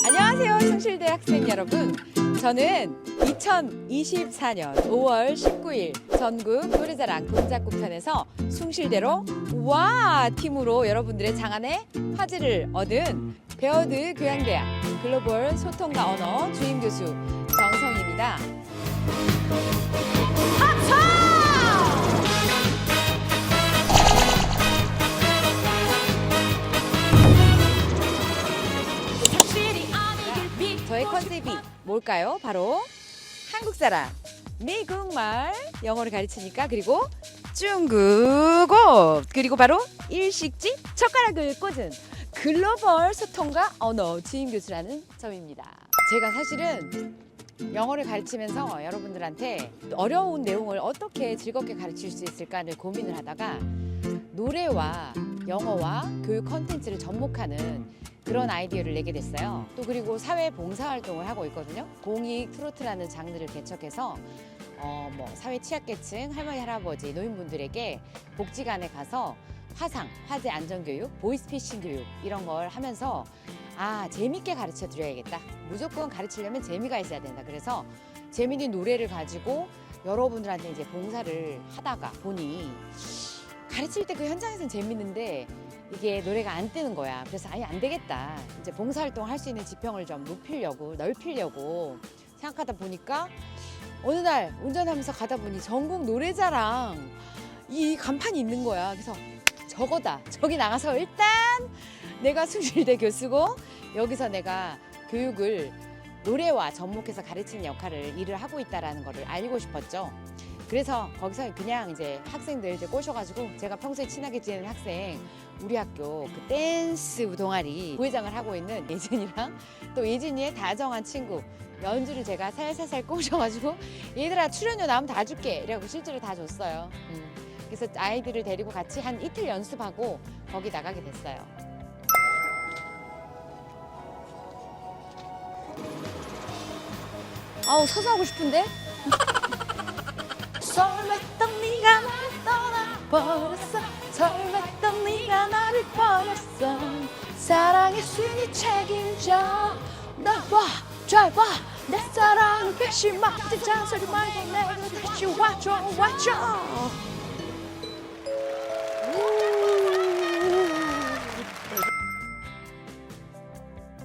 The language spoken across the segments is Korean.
안녕하세요, 숭실대 학생 여러분. 저는 2024년 5월 19일 전국 노래자랑 동작구 편에서 숭실대로 와 팀으로 여러분들의 장안에 화제를 얻은 베어드 교양대학 글로벌 소통과 언어 주임 교수 정성입니다. 컨셉이 뭘까요? 바로 한국 사람, 미국말, 영어를 가르치니까 그리고 중국어 그리고 바로 일식집 젓가락을 꽂은 글로벌 소통과 언어 주임 교수라는 점입니다. 제가 사실은 영어를 가르치면서 여러분들한테 어려운 내용을 어떻게 즐겁게 가르칠 수 있을까를 고민을 하다가 노래와 영어와 교육 컨텐츠를 접목하는 그런 아이디어를 내게 됐어요. 또 그리고 사회 봉사 활동을 하고 있거든요. 공익 트로트라는 장르를 개척해서 어 뭐 사회 취약계층 할머니 할아버지 노인분들에게 복지관에 가서 화상, 화재 안전 교육, 보이스피싱 교육 이런 걸 하면서 아 재밌게 가르쳐 드려야겠다. 무조건 가르치려면 재미가 있어야 된다. 그래서 재밌는 노래를 가지고 여러분들한테 이제 봉사를 하다가 보니 가르칠 때 그 현장에서는 재밌는데 이게 노래가 안 뜨는 거야. 그래서 아예 안 되겠다. 이제 봉사활동 할 수 있는 지평을 좀 높이려고, 넓히려고 생각하다 보니까 어느 날 운전하면서 가다 보니 전국 노래자랑 이 간판이 있는 거야. 그래서 저거다. 저기 나가서 일단 내가 숭실대 교수고 여기서 내가 교육을 노래와 접목해서 가르치는 역할을 일을 하고 있다라는 거를 알고 싶었죠. 그래서 거기서 그냥 이제 학생들 이제 꼬셔가지고 제가 평소에 친하게 지내는 학생 우리 학교 그 댄스 동아리 부회장을 하고 있는 예진이랑 또 예진이의 다정한 친구 연주를 제가 살살살 꼬셔가지고 얘들아 출연료 나오면 다 줄게 이래갖고 실제로 다 줬어요. 음. 그래서 아이들을 데리고 같이 한 이틀 연습하고 거기 나가게 됐어요. 아우 서서 하고 싶은데? 설렜던 네가 나를 떠나버렸어 설렜던 네가 나를 버렸어. 신이 책임져. 너봐잘봐 내 사랑을 배신마 잔소리 말고 내게 다시 와줘 와줘.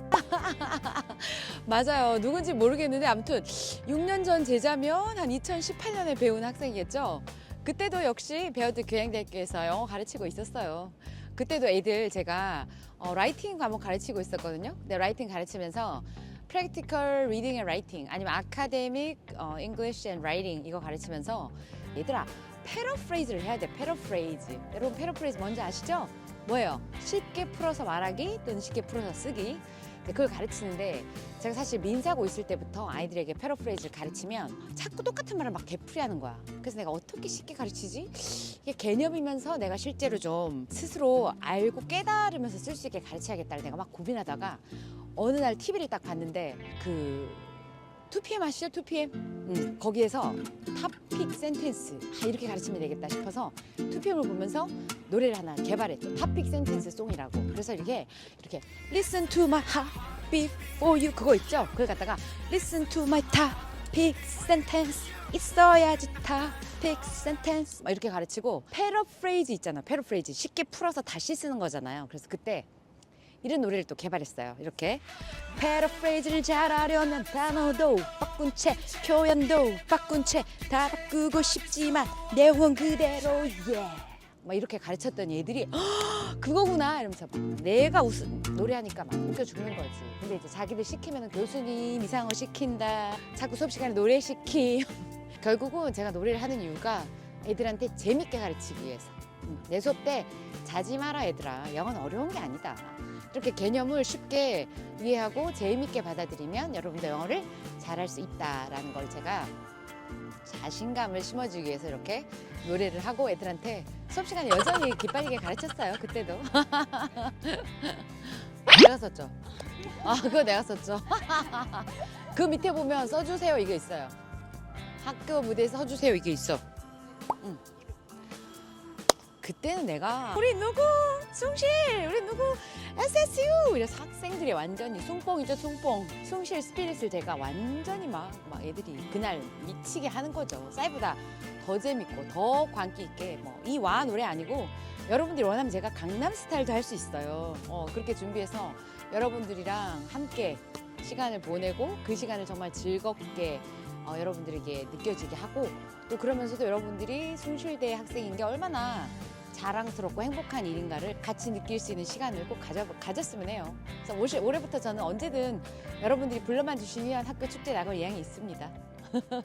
맞아요. 누군지 모르겠는데 아무튼 6년 전 제자면 한 2018년에 배운 학생이겠죠. 그때도 역시 베어드 교양대학교에서 가르치고 있었어요. 그때도 애들 제가 어, 라이팅 과목 가르치고 있었거든요. 근데 라이팅 가르치면서 practical reading and writing 아니면 academic 어, English and writing 이거 가르치면서 얘들아 패러프레이즈를 해야 돼. 패러프레이즈. 여러분 패러프레이즈 뭔지 아시죠? 뭐예요? 쉽게 풀어서 말하기 또는 쉽게 풀어서 쓰기. 근데 그걸 가르치는데 제가 사실 민사고 있을 때부터 아이들에게 패러프레이즈를 가르치면 자꾸 똑같은 말을 막 되풀이하는 거야. 그래서 내가 어떻게 쉽게 가르치지? 이게 개념이면서 내가 실제로 좀 스스로 알고 깨달으면서 쓸 수 있게 가르쳐야겠다를 내가 막 고민하다가 어느 날 TV를 딱 봤는데 그 2PM 아시죠? 2PM? 음, 거기에서 탑픽 센텐스 아, 이렇게 가르치면 되겠다 싶어서 2PM을 보면서 노래를 하나 개발했죠. 탑픽 센텐스 송이라고. 그래서 이렇게 이렇게 Listen to my heartbeat for you 그거 있죠? 그걸 갖다가 Listen to my topic sentence 있어야지 topic sentence 막 이렇게 가르치고 패러프레이즈 있잖아. 패러프레이즈 쉽게 풀어서 다시 쓰는 거잖아요. 그래서 그때 이런 노래를 또 개발했어요. 이렇게 패러프레이즈를 잘하려면 단어도 바꾼 채 표현도 바꾼 채 다 바꾸고 싶지만 내용은 그대로 예. 막 이렇게 가르쳤던 얘들이 "헉, 그거구나 이러면서 막 내가 웃 노래하니까 막 웃겨 죽는 거지. 근데 이제 자기들 시키면 교수님 이상을 시킨다. 자꾸 수업 시간에 노래 시키. 결국은 제가 노래를 하는 이유가 애들한테 재밌게 가르치기 위해서. 음, 내 수업 때 자지 마라 얘들아. 영어는 어려운 게 아니다. 이렇게 개념을 쉽게 이해하고 재미있게 받아들이면 여러분도 영어를 잘할 수 있다라는 걸 제가 자신감을 심어주기 위해서 이렇게 노래를 하고 애들한테 수업 시간에 여전히 기빨리게 가르쳤어요. 그때도. 내가 썼죠. 아, 그거 내가 썼죠. 그 밑에 보면 써주세요 이게 있어요. 학교 무대에 써주세요 이게 있어. 응. 그때는 내가 우리 누구? 숭실! 우리 누구? SSU 이래서 학생들이 완전히 숭뽕이죠 숭뽕. 숭실 스피릿을 제가 완전히 막, 막 애들이 그날 미치게 하는 거죠. 싸이보다 더 재밌고 더 광기 있게 뭐 이 와 노래 아니고 여러분들이 원하면 제가 강남 스타일도 할 수 있어요. 어, 그렇게 준비해서 여러분들이랑 함께 시간을 보내고 그 시간을 정말 즐겁게 어, 여러분들에게 느껴지게 하고 또 그러면서도 여러분들이 숭실대 학생인 게 얼마나 자랑스럽고 행복한 일인가를 같이 느낄 수 있는 시간을 꼭 가져, 가졌으면 해요. 그래서 올시, 올해부터 저는 언제든 여러분들이 불러만 주시면 학교 축제 나갈 의향이 있습니다.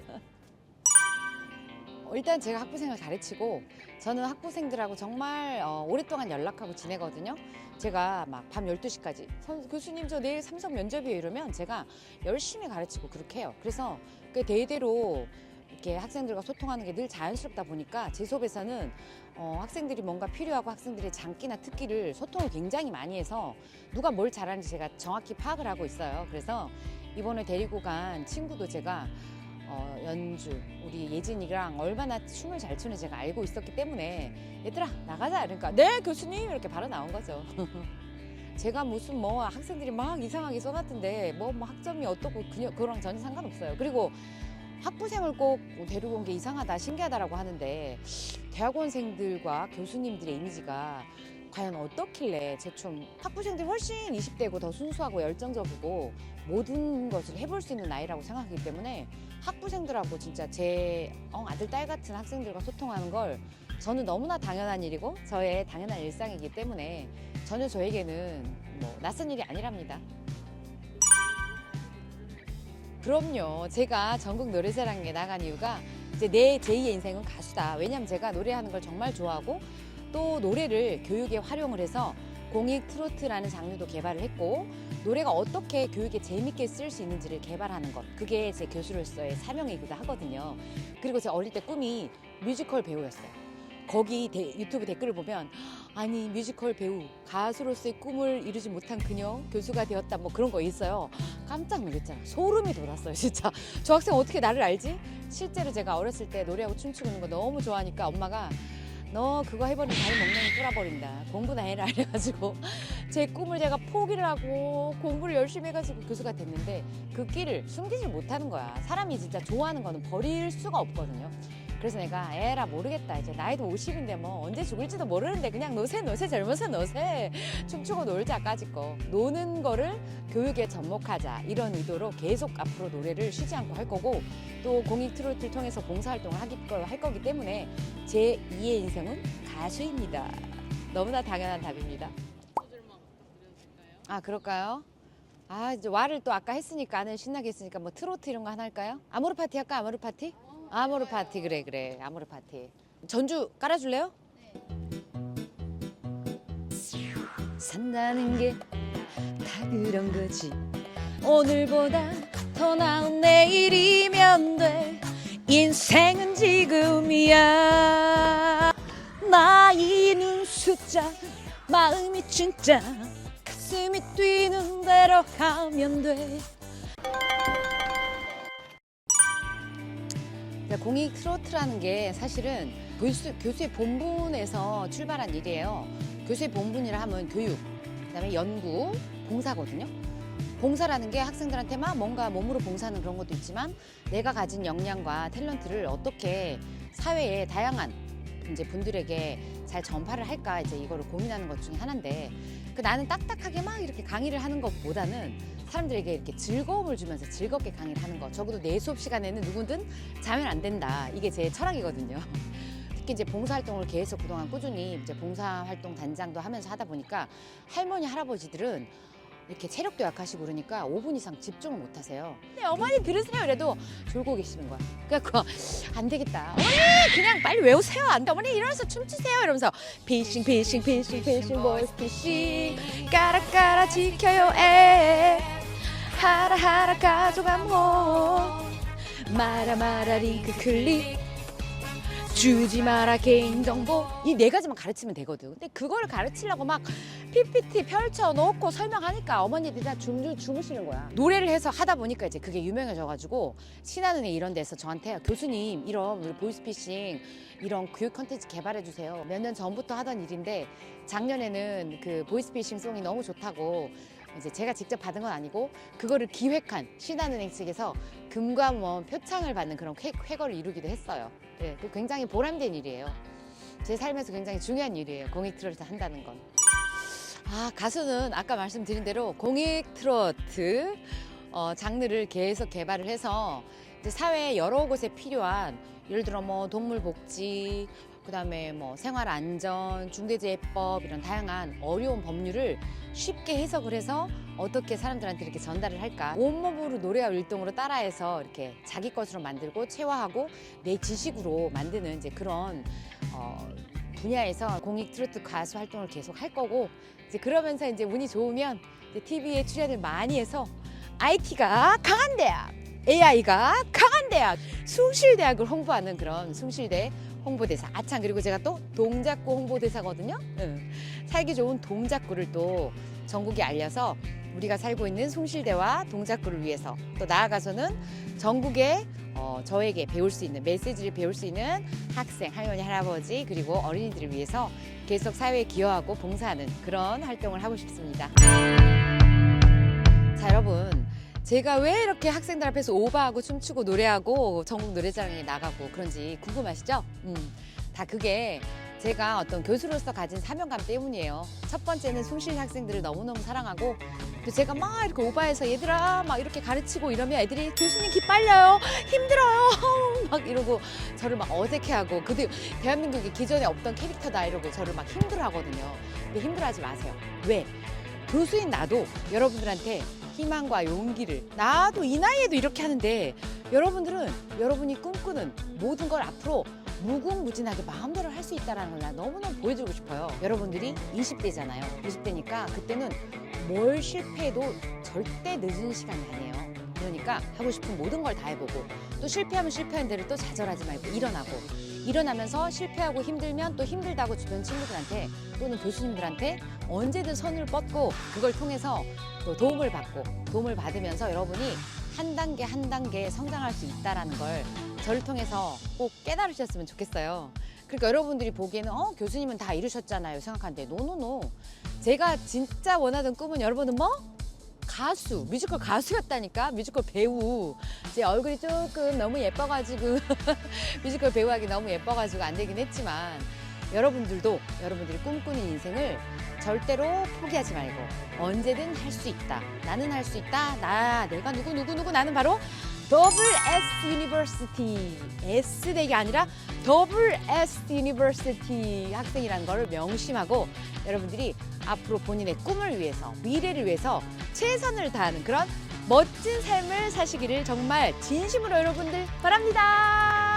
어, 일단 제가 학부생을 가르치고 저는 학부생들하고 정말 어, 오랫동안 연락하고 지내거든요. 제가 막 밤 12시까지 교수님 저 내일 삼성 면접이에요 이러면 제가 열심히 가르치고 그렇게 해요. 그래서 그 대대로 이렇게 학생들과 소통하는 게 늘 자연스럽다 보니까 제 수업에서는 어, 학생들이 뭔가 필요하고 학생들의 장기나 특기를 소통을 굉장히 많이 해서 누가 뭘 잘하는지 제가 정확히 파악을 하고 있어요. 그래서 이번에 데리고 간 친구도 제가 어, 연주 우리 예진이랑 얼마나 춤을 잘 추는지 제가 알고 있었기 때문에 얘들아 나가자 그러니까 네 교수님 이렇게 바로 나온 거죠. 제가 무슨 뭐 학생들이 막 이상하게 써놨던데 뭐, 뭐 학점이 어떻고 그냥 그거랑 전혀 상관없어요. 그리고 학부생을 꼭 데리고 온 게 이상하다 신기하다라고 하는데 대학원생들과 교수님들의 이미지가 과연 어떻길래 제좀 학부생들이 훨씬 20대고 더 순수하고 열정적이고 모든 것을 해볼 수 있는 나이라고 생각하기 때문에 학부생들하고 진짜 제 어, 아들 딸 같은 학생들과 소통하는 걸 저는 너무나 당연한 일이고 저의 당연한 일상이기 때문에 전혀 저에게는 뭐 낯선 일이 아니랍니다. 그럼요. 제가 전국 노래자랑에 나간 이유가 이제 내 제2의 인생은 가수다. 왜냐면 제가 노래하는 걸 정말 좋아하고 또 노래를 교육에 활용을 해서 공익 트로트라는 장르도 개발을 했고 노래가 어떻게 교육에 재밌게 쓸 수 있는지를 개발하는 것 그게 제 교수로서의 사명이기도 하거든요. 그리고 제 어릴 때 꿈이 뮤지컬 배우였어요. 거기 데- 유튜브 댓글을 보면 아니 뮤지컬 배우 가수로서의 꿈을 이루지 못한 그녀 교수가 되었다 뭐 그런 거 있어요. 깜짝 놀랐잖아. 소름이 돋았어요, 진짜. 저 학생 어떻게 나를 알지? 실제로 제가 어렸을 때 노래하고 춤추고 있는 거 너무 좋아하니까 엄마가 너 그거 해버리면 다리 멍멍이 뚫어버린다. 공부나 해라 이래가지고 제 꿈을 제가 포기를 하고 공부를 열심히 해가지고 교수가 됐는데 그 길을 숨기질 못하는 거야. 사람이 진짜 좋아하는 거는 버릴 수가 없거든요. 그래서 내가 에라 모르겠다. 이제 나이도 50인데 뭐 언제 죽을지도 모르는데 그냥 노세 노세 젊어서 노세. 춤추고 놀자까지 거. 노는 거를 교육에 접목하자. 이런 의도로 계속 앞으로 노래를 쉬지 않고 할 거고 또 공익 트로트를 통해서 봉사활동을 하기, 거- 할 거기 때문에 제 2의 인생은 가수입니다. 너무나 당연한 답입니다. 아 그럴까요? 아 이제 와를 또 아까 했으니까는 신나게 했으니까 뭐 트로트 이런 거 하나 할까요? 아모르 파티 할까? 아모르 파티? 아모르 파티 그래 그래. 아모르 파티. 전주 깔아줄래요? 산다는 게 다 그런 거지. 오늘보다 더 나은 내일이면 돼. 인생은 지금이야. 나이는 숫자 마음이 진짜 가슴이 뛰는 대로 하면 돼 공익 트로트라는 게 사실은 교수, 교수의 본분에서 출발한 일이에요. 교수의 본분이라 하면 교육, 그다음에 연구, 봉사거든요. 봉사라는 게 학생들한테 막 뭔가 몸으로 봉사하는 그런 것도 있지만 내가 가진 역량과 탤런트를 어떻게 사회에 다양한 이제 분들에게 잘 전파를 할까 이제 이거를 고민하는 것 중에 하나인데 그 나는 딱딱하게 막 이렇게 강의를 하는 것보다는 사람들에게 이렇게 즐거움을 주면서 즐겁게 강의를 하는 거 적어도 내 수업 시간에는 누구든 자면 안 된다 이게 제 철학이거든요. 특히 이제 봉사활동을 계속 그동안 꾸준히 이제 봉사활동 단장도 하면서 하다 보니까 할머니 할아버지들은 이렇게 체력도 약하시고 그러니까 5분 이상 집중을 못 하세요. 네, 어머니 들으세요. 이래도 졸고 계시는 거야. 그래갖고 안 되겠다. 어머니 그냥 빨리 외우세요. 안 돼. 어머니 일어나서 춤추세요. 이러면서 피싱 피싱 피싱 피싱 보이스 피싱 까라 까라 지켜요 에 하라 하라 가족 암호 마라 마라 링크 클릭 주지 마라 개인정보 이 네 가지만 가르치면 되거든 근데 그거를 가르치려고 막 PPT 펼쳐놓고 설명하니까 어머니들이 다 줌줌 주무시는 거야. 노래를 해서 하다 보니까 이제 그게 유명해져가지고 신한은행 이런 데서 저한테 교수님 이런 우리 보이스피싱 이런 교육 컨텐츠 개발해 주세요. 몇 년 전부터 하던 일인데 작년에는 그 보이스피싱 송이 너무 좋다고 이제 제가 직접 받은 건 아니고 그거를 기획한 신한은행 측에서 금감원 표창을 받는 그런 쾌, 쾌거를 이루기도 했어요. 네, 그 굉장히 보람된 일이에요. 제 삶에서 굉장히 중요한 일이에요. 공익 트로트 한다는 건. 아 가수는 아까 말씀드린 대로 공익 트로트 어, 장르를 계속 개발을 해서 사회 여러 곳에 필요한 예를 들어 뭐 동물 복지 그다음에 뭐 생활 안전 중대재해법 이런 다양한 어려운 법률을 쉽게 해석을 해서 어떻게 사람들한테 이렇게 전달을 할까? 온몸으로 노래와 율동으로 따라해서 이렇게 자기 것으로 만들고 체화하고 내 지식으로 만드는 이제 그런 어, 분야에서 공익 트로트 가수 활동을 계속 할 거고 이제 그러면서 이제 운이 좋으면 이제 TV에 출연을 많이 해서 IT가 강한 대학, AI가 강한 대학, 숭실대학을 홍보하는 그런 숭실대 홍보대사. 아참 그리고 제가 또 동작구 홍보대사거든요. 응. 살기 좋은 동작구를 또 전국에 알려서 우리가 살고 있는 숭실대와 동작구를 위해서 또 나아가서는 전국에 어, 저에게 배울 수 있는 메시지를 배울 수 있는 학생, 할머니, 할아버지 그리고 어린이들을 위해서 계속 사회에 기여하고 봉사하는 그런 활동을 하고 싶습니다. 제가 왜 이렇게 학생들 앞에서 오바하고 춤추고 노래하고 전국 노래자랑에 나가고 그런지 궁금하시죠? 음, 다 그게 제가 어떤 교수로서 가진 사명감 때문이에요. 첫 번째는 숭실 학생들을 너무너무 사랑하고 또 제가 막 이렇게 오바해서 얘들아 막 이렇게 가르치고 이러면 애들이 교수님 기빨려요 힘들어요 막 이러고 저를 막 어색해하고 그도 대한민국에 기존에 없던 캐릭터다 이러고 저를 막 힘들어하거든요. 근데 힘들어하지 마세요. 왜? 교수인 나도 여러분들한테 희망과 용기를 나도 이 나이에도 이렇게 하는데 여러분들은 여러분이 꿈꾸는 모든 걸 앞으로 무궁무진하게 마음대로 할 수 있다는 걸나 너무너무 보여주고 싶어요. 여러분들이 20대잖아요. 20대니까 그때는 뭘 실패해도 절대 늦은 시간이 아니에요. 그러니까 하고 싶은 모든 걸 다 해보고 또 실패하면 실패한 대로 또 좌절하지 말고 일어나고 일어나면서 실패하고 힘들면 또 힘들다고 주변 친구들한테 또는 교수님들한테 언제든 선을 뻗고 그걸 통해서 또 도움을 받고 도움을 받으면서 여러분이 한 단계 한 단계 성장할 수 있다라는 걸 저를 통해서 꼭 깨달으셨으면 좋겠어요. 그러니까 여러분들이 보기에는 어 교수님은 다 이루셨잖아요 생각하는데 노노노 제가 진짜 원하던 꿈은 여러분은 뭐 가수 뮤지컬 가수였다니까 뮤지컬 배우 제 얼굴이 조금 너무 예뻐가지고 뮤지컬 배우하기 너무 예뻐가지고 안 되긴 했지만 여러분들도 여러분들이 꿈꾸는 인생을 절대로 포기하지 말고 언제든 할 수 있다. 나는 할 수 있다. 나 내가 누구 누구 누구 나는 바로 더블 S 유니버시티 S 대가 아니라 더블 S 유니버시티 학생이라는 걸 명심하고 여러분들이 앞으로 본인의 꿈을 위해서 미래를 위해서 최선을 다하는 그런 멋진 삶을 사시기를 정말 진심으로 여러분들 바랍니다.